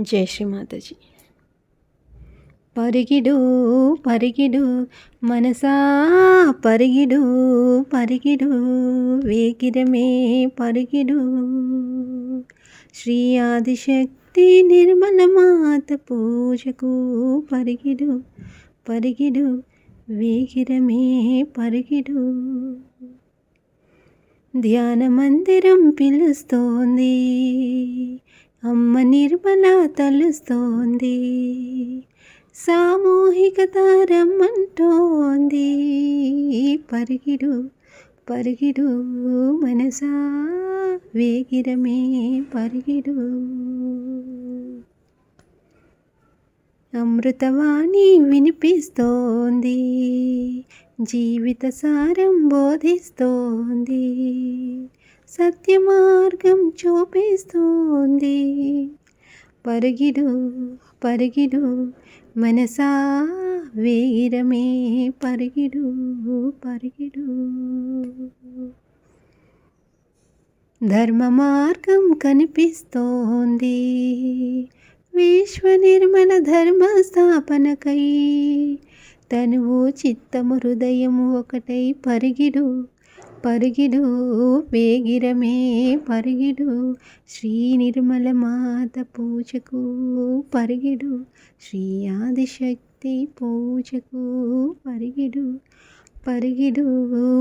జై శ్రీ మాతాజీ. పరిగిడు పరిగిడు మనసా పరిగిడు పరిగిడు వేగిరమే పరిగిడు. శ్రీ ఆదిశక్తి నిర్మల మాత పూజకు పరిగిడు పరిగిడు వేగిరమే పరిగిడు. ధ్యాన మందిరం పిలుస్తోంది. అమ్మ నిర్మల తలుస్తోంది. సామూహిక తారమ్మంటోంది పరిగిడు పరిగిడు మనసా వేగిరమే పరిగిడు. అమృతవాణి వినిపిస్తోంది. జీవిత సారం బోధిస్తోంది. సత్యమార్గం చూపిస్తుంది. పరుగిడు పరుగిడు మనసా వేగిరమే. పరుగిడు పరుగిడు ధర్మ మార్గం కనిపిస్తోంది. విశ్వ నిర్మల ధర్మ స్థాపనకై తనువు చిత్తము హృదయము ఒకటై పరిగిడు పరుగిడు వేగిరమే పరుగిడు. శ్రీ నిర్మల మాత పూజకు పరుగిడు. శ్రీ ఆదిశక్తి పూజకు పరిగిడు. పరిగిడు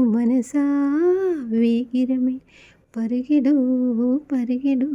మనసా వేగిరమే. పరిగిడు పరిగిడు.